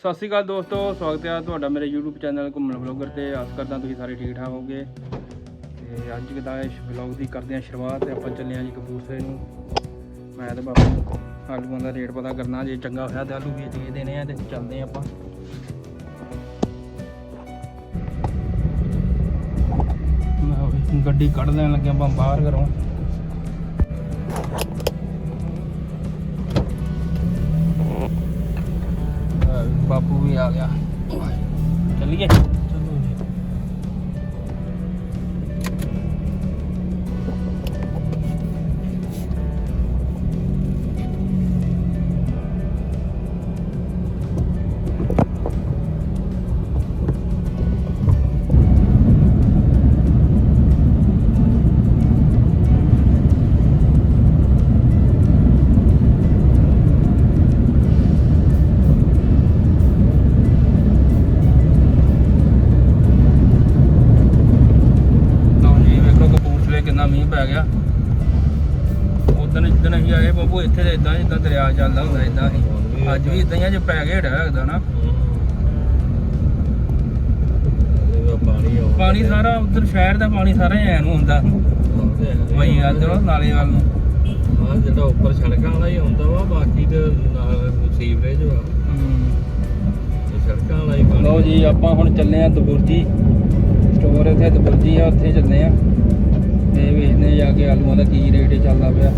ਸਤਿ ਸ਼੍ਰੀ ਅਕਾਲ ਦੋਸਤੋ, ਸਵਾਗਤ ਹੈ ਤੁਹਾਡਾ ਮੇਰੇ YouTube ਚੈਨਲ ਘੁੰਮਣ ਵਲੌਗਰ ਤੇ। ਆਸ ਕਰਦਾ ਤੁਸੀਂ ਸਾਰੇ ਠੀਕ ਠਾਕ ਹੋਗੇ ਤੇ ਅੱਜ ਕਿਦਾ ਇਸ ਵਲੌਗ ਦੀ ਕਰਦੇ ਹਾਂ ਸ਼ੁਰੂਆਤ ਤੇ ਆਪਾਂ ਚੱਲੇ ਹਾਂ ਜੀ ਕਪੂਰਥਲੇ ਨੂੰ। ਮੈਂ ਤੇ ਬਾਪੂ ਆਲੂਆਂ ਦਾ ਰੇਟ ਪਤਾ ਕਰਨਾ, ਜੇ ਚੰਗਾ ਹੋਇਆ ਤੇ ਆਲੂ ਵੇਚ ਕੇ ਦੇਣੇ ਆ ਤੇ ਚੱਲਦੇ ਹਾਂ ਆਪਾਂ। ਗੱਡੀ ਕੱਢ ਲੈਣ ਲੱਗੇ ਆਪਾਂ ਬਾਹਰ ਘਰੋਂ। ਬਾਪੂ ਵੀ ਆ ਗਿਆ। ਚੱਲੀਏ। ਬਾਬੂ ਇੱਥੇ ਤਾਂ ਇਦਾਂ ਜਿੱਦਾਂ ਦਰਿਆ ਚੱਲਦਾ ਹੁੰਦਾ ਇਦਾਂ ਹੀ। ਅੱਜ ਵੀ ਇਦਾਂ ਹੀ। ਆ ਜੇ ਪੈ ਗਿਆ ਢਾ ਲੱਗਦਾ ਨਾ। ਪਾਣੀ ਸਾਰਾ ਉਧਰ ਸ਼ਹਿਰ ਦਾ ਪਾਣੀ ਸਾਰਾ ਐ ਨੂੰ ਹੁੰਦਾ। ਵਈ ਆਦਰ ਨਾਲੇ ਵੱਲ ਨੂੰ। ਹਾਂ ਜਿਹੜਾ ਉੱਪਰ ਸੜਕਾਂ ਵਾਲਾ ਹੀ ਆਉਂਦਾ ਵਾ ਬਾਕੀ ਤੇ ਸੀਵਰੇਜ ਵਾ। ਸੜਕਾਂ ਵਾਲਾ ਹੀ ਪਾਣੀ ਲਓ ਜੀ ਆਪਾਂ ਹੁਣ ਚੱਲੇ ਆ ਦਬੁਰਜੀ। ਸਟੋਰ ਇੱਥੇ ਦਬੁਰਜੀ ਆ ਉੱਥੇ ਚੱਲੇ ਆ। ਤੇ ਵੇਖਦੇ ਆ ਜਾ ਕੇ ਆਲੂਆਂ ਦਾ ਕੀ ਰੇਟ ਚੱਲਦਾ ਪਿਆ।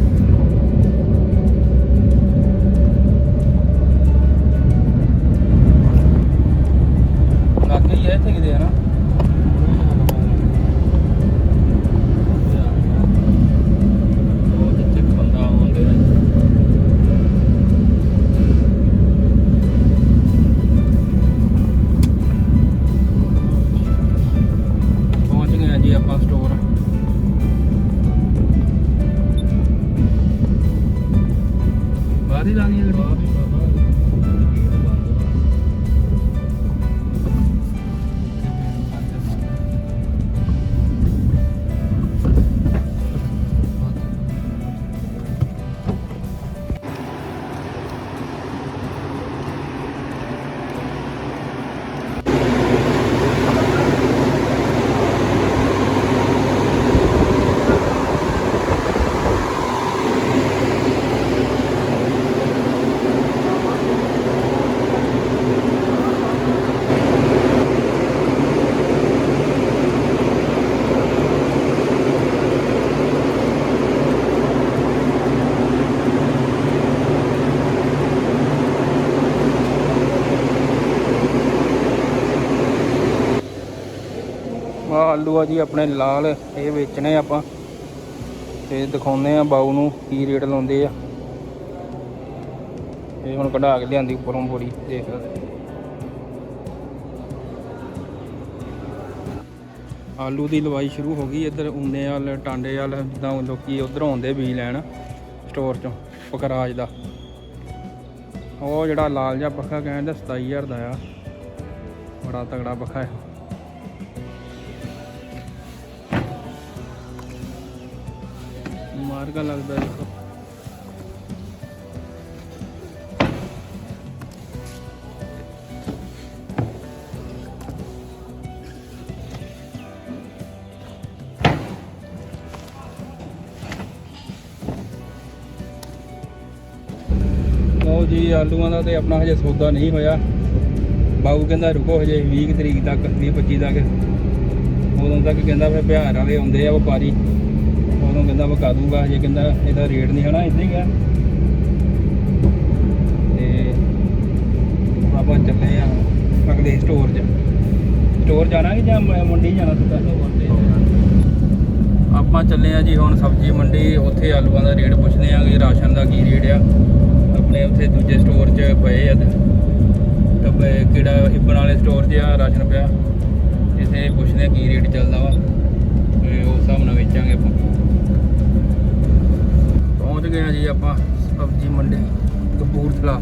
ਇੱਥੇ ਕਿਤੇ ਹਨਾ ਉਹ ਆ ਆਲੂ ਆ ਜੀ ਆਪਣੇ ਲਾਲ, ਇਹ ਵੇਚਣੇ ਆਪਾਂ। ਤੇ ਦਿਖਾਉਂਦੇ ਆ ਬਾਊ ਨੂੰ ਕੀ ਰੇਟ ਲਾਉਂਦੇ ਆ। ਇਹ ਹੁਣ ਕਢਾ ਕੇ ਲਿਆਂਦੀ ਉੱਪਰੋਂ ਬੋਰੀ, ਦੇਖ ਸਕਦੇ ਆਲੂ ਦੀ ਲਵਾਈ ਸ਼ੁਰੂ ਹੋ ਗਈ, ਇੱਧਰ ਉਂਦੇ ਵਾਲ, ਟਾਂਡੇ ਵਾਲ, ਜਿੱਦਾਂ ਲੋਕੀ ਉਧਰ ਆਉਂਦੇ ਬੀਜ ਲੈਣ ਸਟੋਰ ਚੋਂ, ਪਕਰਾਜ ਦਾ। ਉਹ ਜਿਹੜਾ ਲਾਲ ਜਿਹਾ ਪੱਖਾ ਕਹਿੰਦਾ 27000 ਦਾ ਆ। ਬੜਾ ਤਗੜਾ ਪੱਖਾ ਹੈ ਮਾਰਗਾ ਲੱਗਦਾ ਦੇਖੋ। ਲਓ ਜੀ, ਆਲੂਆਂ ਦਾ ਤੇ ਆਪਣਾ ਹਜੇ ਸੌਦਾ ਨਹੀਂ ਹੋਇਆ। ਬਾਬੂ ਕਹਿੰਦਾ ਰੁਕੋ ਹਜੇ 20 ਤਰੀਕ ਤੱਕ 20 25 ਤੱਕ। ਉਦੋਂ ਤੱਕ ਕਹਿੰਦਾ ਫਿਰ ਬਿਹਾਰ ਵਾਲੇ ਆਉਂਦੇ ਆ ਵਪਾਰੀ। ਕਹਿੰਦਾ ਵਕਾ ਦੂੰਗਾ, ਹਜੇ ਕਹਿੰਦਾ ਇਹਦਾ ਰੇਟ ਨਹੀਂ ਹਨਾ ਇਦਾਂ ਹੀ ਗਿਆ ਤੇ ਆਪਾਂ ਚੱਲੇ ਆ ਅਗਲੇ ਸਟੋਰ 'ਚ। ਸਟੋਰ ਜਾਣਾ ਕਿ ਜਾਂ ਮੰਡੀ ਜਾਣਾ ਸਿੱਧਾ ਆਪਾਂ ਚੱਲੇ ਆ ਜੀ ਹੁਣ ਸਬਜ਼ੀ ਮੰਡੀ, ਉੱਥੇ ਆਲੂਆਂ ਦਾ ਰੇਟ ਪੁੱਛਦੇ ਆ ਕਿ ਰਾਸ਼ਨ ਦਾ ਕੀ ਰੇਟ ਆ। ਆਪਣੇ ਉੱਥੇ ਦੂਜੇ ਸਟੋਰ 'ਚ ਪਏ ਆ ਤੇ, ਤਾਂ ਕਿਹੜਾ ਇਬਨ ਵਾਲੇ ਸਟੋਰ 'ਚ ਆ, ਰਾਸ਼ਨ ਪਿਆ। ਇੱਥੇ ਪੁੱਛਦੇ ਆ ਕੀ ਰੇਟ ਚੱਲਦਾ ਵਾ। ਆਪਾਂ ਸਬਜੀ ਮੰਡੀ ਕਪੂਰਥਲਾ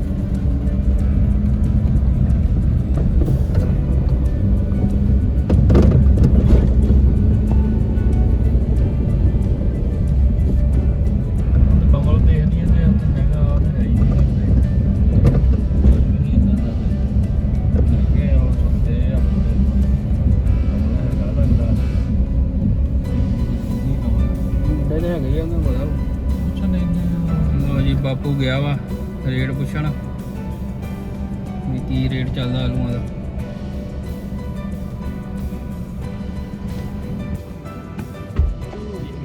ਕਾਕੂ ਗਿਆ ਵਾ ਰੇਟ ਪੁੱਛਣ ਵੀ ਕੀ ਰੇਟ ਚੱਲਦਾ ਆਲੂਆਂ ਦਾ।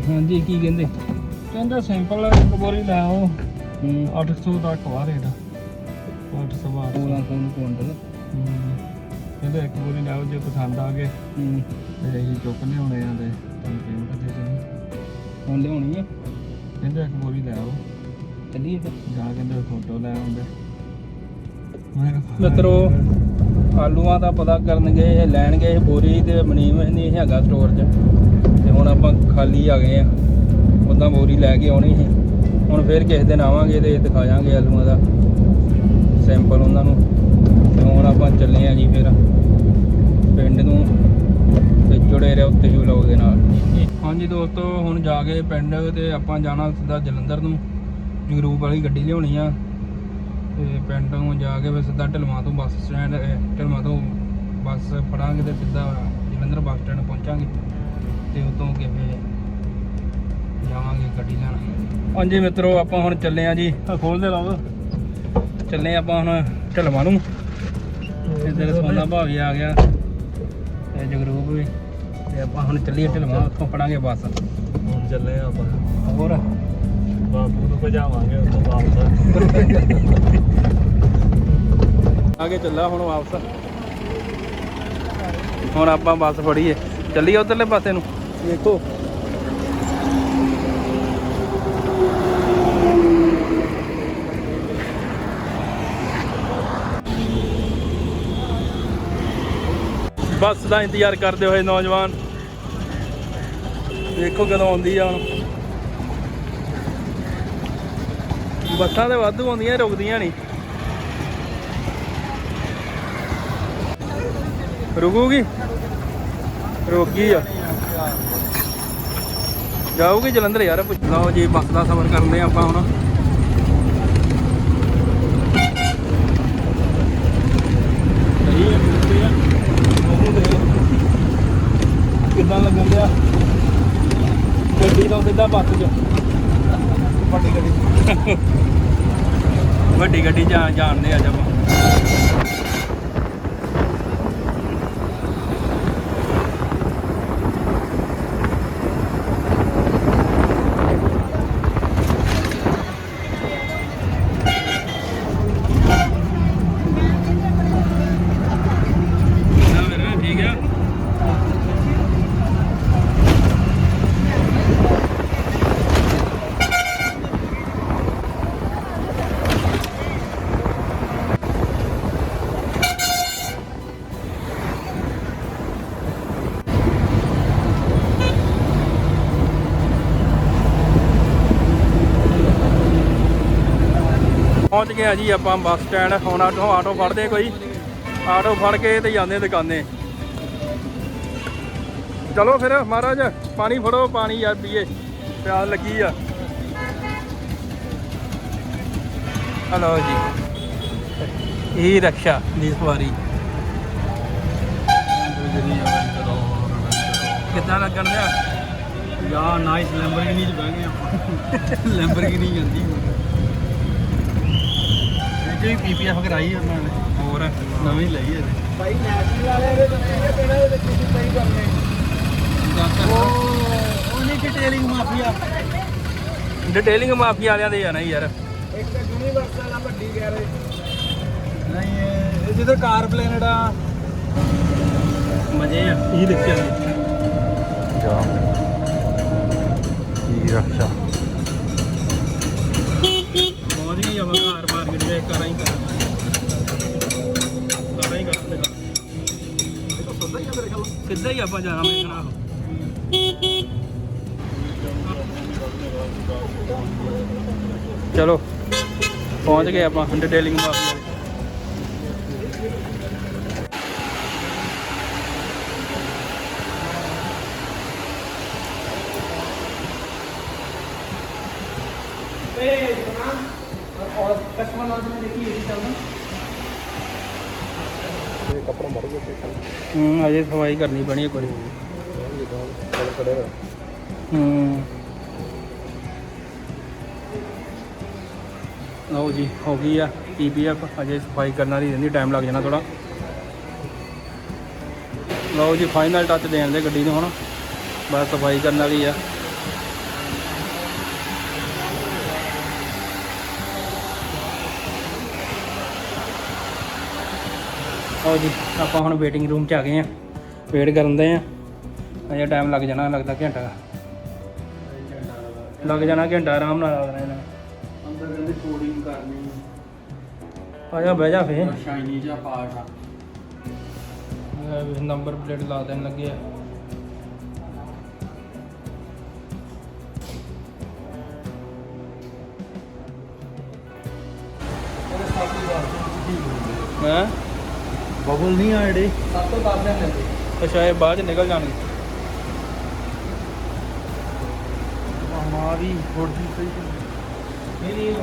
ਹਾਂਜੀ ਕੀ ਕਹਿੰਦੇ? ਕਹਿੰਦਾ ਸਿੰਪਲ ਇੱਕ ਬੋਰੀ ਲੈ ਆਓ। ਹੂੰ। 800 ਤੱਕ ਵਾ ਰੇਟ। 800 ਬਾਅਦ 16 ਫੋਨ ਕੁਇੰਟਲ ਕਹਿੰਦਾ ਇੱਕ ਬੋਰੀ ਲੈ ਆਓ ਜੇ ਪਸੰਦ ਆ ਗਏ। ਤੇ ਅਸੀਂ ਚੁੱਕ ਲਿਆਉਣੇ ਆ ਤੇ ਤੁਹਾਨੂੰ ਪੇਮੈਂਟ ਦੇ ਦੇਣੀ। ਹੁਣ ਲਿਆਉਣੀ ਆ? ਕਹਿੰਦਾ ਇੱਕ ਬੋਰੀ ਲੈ ਆਓ। ਚੱਲੀਏ ਫਿਰ। ਜਾਂ ਕਹਿੰਦੇ ਫੋਟੋ ਲੈ ਆਉਂਦੇ। ਮੈਂ ਕਿਹਾ ਮਿੱਤਰੋ ਆਲੂਆਂ ਦਾ ਪਤਾ ਕਰਨਗੇ ਇਹ ਲੈਣਗੇ ਬੋਰੀ ਤੇ ਮਨੀਮ ਨਹੀਂ ਹੈਗਾ ਸਟੋਰ 'ਚ। ਤੇ ਹੁਣ ਆਪਾਂ ਖਾਲੀ ਆ ਗਏ ਆ। ਉਦਾਂ ਬੋਰੀ ਲੈ ਕੇ ਆਉਣੀ ਸੀ। ਹੁਣ ਫੇਰ ਕਿਸੇ ਦਿਨ ਆਵਾਂਗੇ ਤੇ ਦਿਖਾ ਜਾਾਂਗੇ ਆਲੂਆਂ ਦਾ। ਸੈਂਪਲ ਉਹਨਾਂ ਨੂੰ। ਤੇ ਹੁਣ ਆਪਾਂ ਚੱਲੇ ਆ ਜੀ ਫਿਰ। ਪਿੰਡ ਨੂੰ ਤੇ ਜੁੜੇ ਰਹੋ ਉੱਤੇ ਹੀ ਵਲੌਗ ਦੇ ਨਾਲ। ਹਾਂਜੀ ਦੋਸਤੋ ਹੁਣ ਜਾ ਕੇ ਪਿੰਡ ਤੇ ਆਪਾਂ ਜਾਣਾ ਸਿੱਧਾ ਜਲੰਧਰ ਨੂੰ। ਜਗਰੂਪ ਵਾਲੀ ਗੱਡੀ ਲਿਆਉਣੀ ਆ। ਤੇ ਪਿੰਡ ਨੂੰ ਜਾ ਕੇ ਫਿਰ ਸਿੱਧਾ ਢਲਵਾਂ ਤੋਂ ਬੱਸ ਸਟੈਂਡ ਢਲਵਾਂ ਤੋਂ ਬੱਸ ਫੜਾਂਗੇ ਤੇ ਸਿੱਧਾ ਜਲੰਧਰ ਬੱਸ ਸਟੈਂਡ ਪਹੁੰਚਾਂਗੇ। ਤੇ ਉਤੋਂ ਕੇ ਫਿਰ ਜਾਵਾਂਗੇ ਗੱਡੀ ਲੈਣ। ਹਾਂਜੀ ਮਿੱਤਰੋ ਆਪਾਂ ਹੁਣ ਚੱਲੇ ਆ ਜੀ। ਆ ਖੋਲ ਦੇ ਲਾਓ। ਚੱਲੇ ਆਪਾਂ ਹੁਣ ਢਲਵਾਂ ਨੂੰ। ਇੱਧਰ ਸੋਨਾ ਭਾਵੀ ਆ ਗਿਆ। ਤੇ ਜਗਰੂਪ ਵੀ। ਤੇ ਆਪਾਂ ਹੁਣ ਚੱਲੀਏ ਢਲਵਾਂ ਉੱਥੋਂ ਫੜਾਂਗੇ ਬੱਸ। ਹੁਣ ਚੱਲੇ ਆ ਆਪਾਂ। ਹੋਰ? ਬਾਪੂ ਨੂੰ ਭਜਾਵਾਂਗੇ ਉਸ ਤੋਂ ਵਾਪਸ। ਆਗੇ ਚੱਲਾ ਹੁਣ ਵਾਪਸ। ਹੁਣ ਆਪਾਂ ਬੱਸ ਫੜੀਏ। ਚੱਲੀਏ ਉਧਰਲੇ ਪਾਸੇ ਨੂੰ। ਵੇਖੋ ਬੱਸ ਦਾ ਇੰਤਜ਼ਾਰ ਕਰਦੇ ਹੋਏ ਨੌਜਵਾਨ। ਦੇਖੋ ਕਦੋਂ ਆਉਂਦੀ ਆ ਹੁਣ। ਬੱਸਾਂ ਤੇ ਵਾਧੂ ਆਉਂਦੀਆਂ, ਰੁਕਦੀਆਂ ਨਹੀਂ। ਰੁਕੂਗੀ? ਰੁਕ ਆ। ਜਾਊਗੀ ਜਲੰਧਰ ਯਾਰ, ਪੁੱਛ ਲਓ ਜੀ ਬੱਸ ਦਾ ਸਫ਼ਰ ਕਰਦੇ ਆ ਆਪਾਂ ਹੁਣ। ਸਹੀ ਕਿੱਦਾਂ ਲੱਗਣ ਦਿਆ ਗੱਡੀ ਤੋਂ ਸਿੱਧਾ ਬੱਸ 'ਚ। ਵੱਡੀ ਗੱਡੀ 'ਚ ਜਾਣਦੇ ਆ ਜਬ ਨਾ ਮੇਰਾ ਠੀਕ ਆ ਪਹੁੰਚ ਗਏ ਆ ਜੀ ਆਪਾਂ ਬੱਸ ਸਟੈਂਡ ਹੁਣ ਆਟੋ ਆਟੋ ਫੜਦੇ ਕੋਈ। ਆਟੋ ਫੜ ਕੇ ਤੇ ਜਾਂਦੇ ਦੁਕਾਨੇ। ਚਲੋ ਫਿਰ ਮਹਾਰਾਜ ਪਾਣੀ ਫੜੋ ਪਾਣੀ ਯਾਰ ਪੀਏ। ਪਿਆਸ ਲੱਗੀ ਆ। ਹਲੋ ਜੀ। ਇਹ ਰਕਸ਼ਾ ਦੀ ਸਵਾਰੀ। ਕਿੱਦਾਂ ਲੱਗਣ ਦਿਆ? ਯਾ ਨਾਈਸ ਲੈਂਬਰਗਿਨੀ ਚ ਬਹਿ ਗਏ ਆਪਾਂ। ਲੈਂਬਰਗਿਨੀ ਜਾਂਦੀ। ਇਹ ਵੀ ਪੀਪੀਐਫ ਕਰਾਈ ਉਹਨਾਂ ਨੇ। ਹੋਰ ਨਵੀਂ ਲਈ ਹੈ ਭਾਈ ਨੈਸ਼ਨਲ ਵਾਲੇ ਦੇ ਕਿਹੜਾ ਦੇ ਵਿੱਚ ਸਹੀ ਕਰਨੇ ਉਹ ਉਹਨੇ ਡਿਟੇਲਿੰਗ ਮਾਫੀਆ। ਡਿਟੇਲਿੰਗ ਮਾਫੀਆ ਵਾਲਿਆਂ ਦੇ ਆ ਨਾ ਯਾਰ। ਇੱਕ ਯੂਨੀਵਰਸਲ ਆ ਵੱਡੀ ਗੈਰੇਜ ਨਹੀਂ ਇਹ ਇਹ ਜਿੱਧਰ ਕਾਰ ਪਲੇਨਟ ਆ ਮਜ਼ੇ ਆ। ਇਹ ਦੇਖਿਆ ਜਾ। ਕੀ ਰੱਖਿਆ ਪਹੁੰਚ ਗਈ ਘਰ ਮਾਰਕੀਟ ਦੇ ਕਰਾਂ ਹੀ ਕਰਾਂ। ਕਰਾਂ ਹੀ ਕਰਾਂ ਸਿੱਧਾ ਹੀ ਆਪਾਂ ਜਾਣਾ ਮੈਂ ਕਰਾਂ ਚਲੋ, ਪਹੁੰਚ ਗਏ ਆਪਾਂ ਡਿਟੇਲਿੰਗ ਮਾਫੀਆ ਤੇ ਔਰ ਕਸਟਮਰ ਨਾਲ ਮੈਂ ਦੇਖੀ ਇਹ ਚੱਲਦਾ ਹੂੰ ਅਜੇ ਸਫ਼ਾਈ ਕਰਨੀ ਪੈਣੀ ਇੱਕ ਵਾਰੀ। ਹੂੰ। ਲਓ ਜੀ, ਹੋ ਗਈ ਆ ਪੀਪੀਐਫ ਅਜੇ ਸਫ਼ਾਈ ਕਰਨ ਵਾਲੀ ਰਹਿੰਦੀ ਟਾਈਮ ਲੱਗ ਜਾਣਾ ਥੋੜਾ ਲਓ ਜੀ ਫਾਈਨਲ ਟੱਚ ਦੇਣ ਦੇ ਗੱਡੀ ਨੂੰ ਹੁਣ। ਬਸ ਸਫ਼ਾਈ ਕਰਨ ਵਾਲੀ ਆ। ਲਓ ਜੀ ਆਪਾਂ ਹੁਣ ਵੇਟਿੰਗ ਰੂਮ 'ਚ ਆ ਗਏ ਆ। ਵੇਟ ਕਰਨ ਦੇ ਆ। ਅਜੇ ਟਾਈਮ ਲੱਗ ਜਾਣਾ ਲੱਗਦਾ ਘੰਟਾ। ਲੱਗ ਜਾਣਾ ਘੰਟਾ ਆਰਾਮ ਨਾਲ ਅੰਦਰ ਕਹਿੰਦੇ ਕੋਡਿੰਗ ਕਰਨੀ। ਆ ਜਾ ਬਹਿ ਜਾ ਫੇ ਸ਼ਾਈਨੀ ਜਿਹਾ ਪਾਰਟ ਆ। ਨੰਬਰ ਪਲੇਟ ਲਾ ਦੇਣ ਲੱਗੇ ਆ। ਬਬਲ ਨਹੀਂ ਆ ਜਿਹੜੇ। ਸਭ ਤੋਂ ਦੱਸ ਲੱਗੇ ਅੱਛਾ ਇਹ ਬਾਅਦ ਚ ਨਿਕਲ ਜਾਣਗੇ। ਮਾਰੀ ਥੋੜੀ ਸਹੀ। ਨਹੀਂ ਨਹੀਂ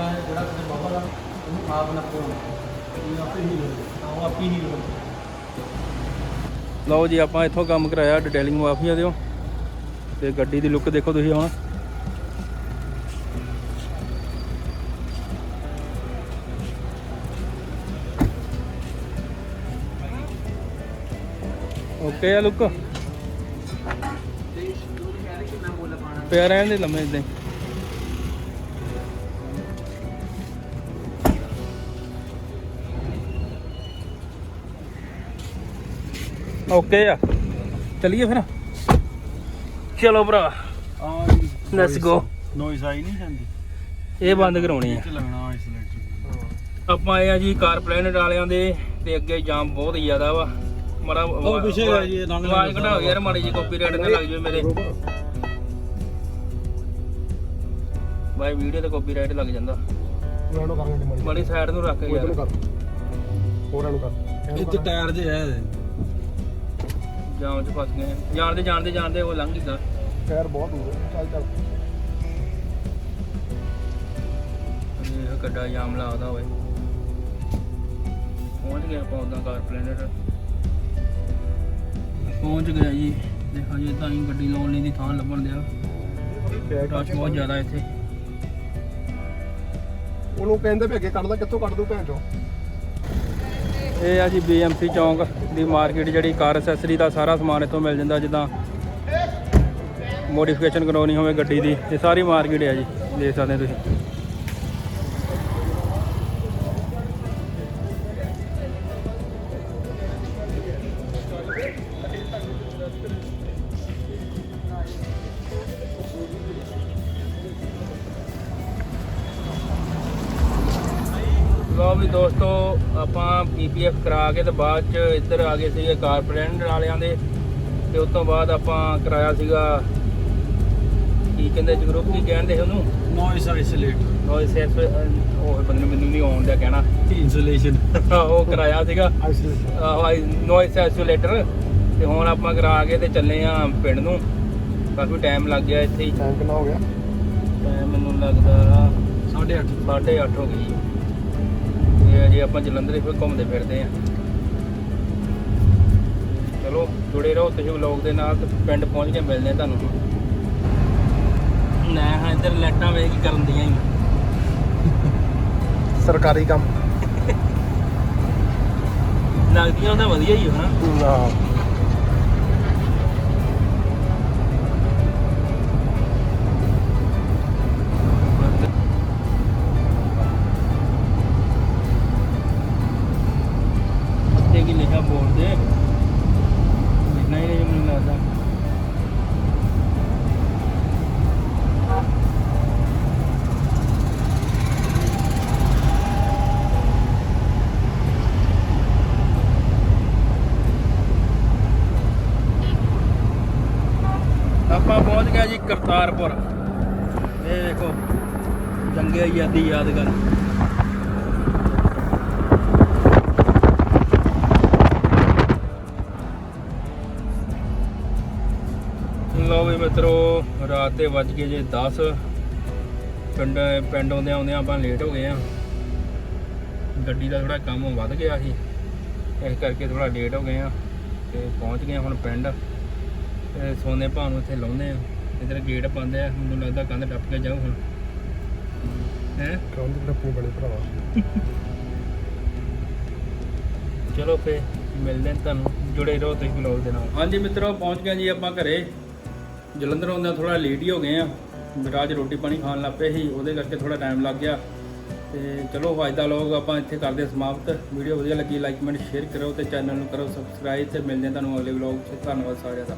ਹੋ ਜਾਣਾ ਬਸ ਨਾ ਜਿਹੜਾ ਤੇ ਬਾਬਾ ਦਾ ਉਹਨੂੰ ਆਪ ਨਾ ਕੋਣ ਇਹ ਆਪੇ ਹੀ ਆਉ ਆਪੀ ਹੀ ਲਓ ਜੀ ਆਪਾਂ ਇੱਥੋਂ ਕੰਮ ਕਰਾਇਆ ਡਿਟੇਲਿੰਗ ਮਾਫੀਆ ਦਿਓ। ਤੇ ਗੱਡੀ ਦੀ ਲੁੱਕ ਦੇਖੋ ਤੁਸੀਂ ਹੁਣ। ਓਕੇ ਆ ਲੁੱਕ ਪਿਆ ਰਹਿਣ ਦੇ ਲੰਮੇ ਇਦਾਂ ਓਕੇ ਆ। ਚਲਿਏ ਫਿਰ। ਚਲੋ ਭਰਾ। ਆ ਲੈਟਸ ਗੋ ਨੋਇਸ ਆਈ ਨਹੀਂ ਜਾਂਦੀ। ਇਹ ਬੰਦ ਕਰਾਉਣੀ ਆ। ਲੱਗਣਾ ਆਈਸੋਲੇਟਰ ਆਪਾਂ ਆਏ ਆ ਜੀ ਕਾਰ ਪਲੈਨਟ ਵਾਲਿਆਂ ਦੇ ਤੇ ਅੱਗੇ ਜਾਮ ਬਹੁਤ ਜ਼ਿਆਦਾ ਵਾ। ਮੜਾ ਉਹ ਪਿੱਛੇ ਗਿਆ ਜੀ, ਲੈਂਦਾ ਆਵਾਜ਼ ਘਟਾਓ ਯਾਰ ਮਾੜੀ ਜੀ ਕਾਪੀਰਾਈਟ ਨਾ ਲੱਗ ਜਾਵੇ ਮੇਰੇ। ਬਾਈ ਵੀਡੀਓ ਤੇ ਕਾਪੀਰਾਈਟ ਲੱਗ ਜਾਂਦਾ। ਉਹਨਾਂ ਨੂੰ ਕਰਾਂਗੇ ਮੜੀ ਸਾਈਡ ਨੂੰ ਰੱਖ ਯਾਰ। ਨੂੰ ਕਰ। ਹੋਰਾਂ ਨੂੰ ਕਰ। ਇੱਥੇ ਟਾਇਰ ਜੇ ਹੈ। ਇਹਦੇ। ਜਾਮ 'ਚ ਫਸ ਗਏ। ਜਾਣਦੇ ਜਾਣਦੇ ਜਾਣਦੇ ਉਹ ਲੰਘ ਗਿਆ ਖੈਰ ਬਹੁਤ ਦੂਰ ਹੈ ਚੱਲ ਚੱਲ। ਇਹ ਗੱਡਾ ਜਾਮ ਲਾਦਾ ਹੋਵੇ ਪਹੁੰਚ ਗਿਆ ਆਪਾਂ ਉਦਾਂ ਕਾਰ ਪਲੈਨਟ ਪਹੁੰਚ ਗਿਆ ਜੀ। ਤੇ ਹਜੇ ਤਾਂ ਹੀ ਗੱਡੀ ਲਾਉਣ ਲਈ ਦੀ ਥਾਂ ਲੱਭਣ ਦਿਆ। ਰਸ਼ ਬਹੁਤ ਜ਼ਿਆਦਾ ਇੱਥੇ। ਉਹਨੂੰ ਕਹਿੰਦੇ ਵੀ ਅੱਗੇ ਕੱਢਦਾ ਕਿੱਥੋਂ ਕੱਢ ਦੂ ਭੈਣ ਚੋ ਇਹ ਆ ਜੀ BMC ਚੌਂਕ ਦੀ ਮਾਰਕੀਟ, ਜਿਹੜੀ ਕਾਰ ਅਸੈਸਰੀ ਦਾ ਸਾਰਾ ਸਮਾਨ ਇੱਥੋਂ ਮਿਲ ਜਾਂਦਾ, ਜਿੱਦਾਂ ਮੋਡੀਫਿਕੇਸ਼ਨ ਕਰਾਉਣੀ ਹੋਵੇ ਗੱਡੀ ਦੀ, ਇਹ ਸਾਰੀ ਮਾਰਕੀਟ ਹੈ ਜੀ, ਦੇਖ ਸਕਦੇ ਤੁਸੀਂ। ਵੀ ਦੋਸਤੋ ਆਪਾਂ ਪੀਪੀਐਫ ਕਰਾ ਕੇ ਤੇ ਬਾਅਦ ਚ ਇੱਧਰ ਆ ਗਏ ਸੀਗੇ ਕਾਰਪੋਰੇਟ ਵਾਲਿਆਂ ਦੇ। ਤੇ ਉਸ ਤੋਂ ਬਾਅਦ ਆਪਾਂ ਕਰਾਇਆ ਸੀਗਾ ਕੀ ਕਹਿੰਦੇ ਜਗਰੂਪ ਕੀ ਕਹਿੰਦੇ ਉਹਨੂੰ? ਨੋਇਸ ਆਈਸੋਲੇਟਰ ਨੋਇਸ ਉਹ ਬੰਦੇ ਨੂੰ ਮੈਨੂੰ ਨਹੀਂ ਆਉਣ ਦਿਆ ਕਹਿਣਾ। ਇਨਸੂਲੇਸ਼ਨ ਉਹ ਕਰਾਇਆ ਸੀਗਾ। ਨੋਇਸ ਐਸੋਲੇਟਰ ਤੇ ਹੁਣ ਆਪਾਂ ਕਰਾ ਕੇ ਤੇ ਚੱਲੇ ਆ ਪਿੰਡ ਨੂੰ। ਕਾਫੀ ਟਾਈਮ ਲੱਗ ਗਿਆ ਇੱਥੇ ਹੀ। ਟਾਈਮ ਕਿੰਨਾ ਹੋ ਗਿਆ? ਟਾਈਮ ਮੈਨੂੰ ਲੱਗਦਾ 8.5 8:30 ਹੋ ਗਈ ਅਜੇ ਆਪਾਂ ਜਲੰਧਰ ਫਿਰ ਘੁੰਮਦੇ ਫਿਰਦੇ ਆ। ਚਲੋ ਜੁੜੇ ਰਹੋ ਤੁਸੀਂ ਵਲੌਗ ਦੇ ਨਾਲ ਤੇ ਪਿੰਡ ਪਹੁੰਚ ਕੇ ਮਿਲਦੇ ਆ ਤੁਹਾਨੂੰ। ਨਾ ਹਾਂ ਇੱਧਰ ਲੈਟਾਂ ਵੇਖ ਕੀ ਕਰਨ ਦੀਆਂ ਹੀ। ਸਰਕਾਰੀ ਕੰਮ। ਲੱਗਦੀਆਂ ਉਹਦਾ ਵਧੀਆ ਹੀ ਹੋਣਾ ਨਾ ਆਪਾਂ ਪਹੁੰਚ ਗਏ ਜੀ ਕਰਤਾਰਪੁਰ। ਇਹ ਦੇਖੋ ਜੰਗੇ ਆਜ਼ਾਦੀ ਯਾਦਗਾਰ। ਲਓ ਵੀ ਮਿੱਤਰੋ, ਰਾਤ ਦੇ ਵੱਜ ਗਏ ਜੇ 10 ਪਿੰਡ ਪਿੰਡ ਆਉਂਦੇ ਆਉਂਦੇ ਆਪਾਂ ਲੇਟ ਹੋ ਗਏ ਆ। ਗੱਡੀ ਦਾ ਥੋੜਾ ਕੰਮ ਵੱਧ ਗਿਆ ਸੀ। ਇਸ ਕਰਕੇ ਥੋੜਾ ਲੇਟ ਹੋ ਗਏ ਆ ਤੇ ਪਹੁੰਚ ਗਏ ਹੁਣ ਪਿੰਡ। ਤੇ ਸੋਨੇ ਭਾਅ ਨੂੰ ਇੱਥੇ ਲਾਉਂਦੇ ਆ। ਇਧਰ ਗੇਟ ਪਾਉਂਦੇ ਆ। ਮੈਨੂੰ ਲੱਗਦਾ ਕੰਧ ਟੱਪ ਕੇ ਜਾਊ ਹੁਣ। ਹੈ? ਕੰਧ ਟੱਪੂ ਬੜੇ ਭਰਾਵਾ ਚਲੋ ਫੇ ਮਿਲਦੇ ਹਾਂ ਤੁਹਾਨੂੰ। ਜੁੜੇ ਰਹੋ ਤੁਸੀਂ ਵਲੌਗ ਦੇ ਨਾਲ। ਹਾਂਜੀ ਮਿੱਤਰੋ ਪਹੁੰਚ ਗਏ ਜੀ ਆਪਾਂ ਘਰੇ। ਜਲੰਧਰ ਆਉਂਦਾ ਥੋੜਾ ਲੇਟ ਹੀ ਹੋ ਗਏ ਆ। ਰਾਜ ਰੋਟੀ ਪਾਣੀ ਖਾਣ ਲੱਗ ਪਏ ਸੀ ਉਹਦੇ ਕਰਕੇ ਥੋੜਾ ਟਾਈਮ ਲੱਗ ਗਿਆ। ਤੇ ਚਲੋ ਅੱਜ ਦਾ ਲੋਗ ਆਪਾਂ ਇੱਥੇ ਕਰਦੇ ਹਾਂ ਸਮਾਪਤ। ਵੀਡੀਓ ਵਧੀਆ ਲੱਗੀ ਲਾਈਕ ਕਮੈਂਟ ਸ਼ੇਅਰ ਕਰੋ ਤੇ ਚੈਨਲ ਨੂੰ ਕਰੋ ਸਬਸਕ੍ਰਾਈਬ ਤੇ ਮਿਲਦੇ ਹਾਂ ਤੁਹਾਨੂੰ ਅਗਲੇ ਵਲੌਗ 'ਚ। ਧੰਨਵਾਦ ਸਾਰਿਆਂ ਦਾ।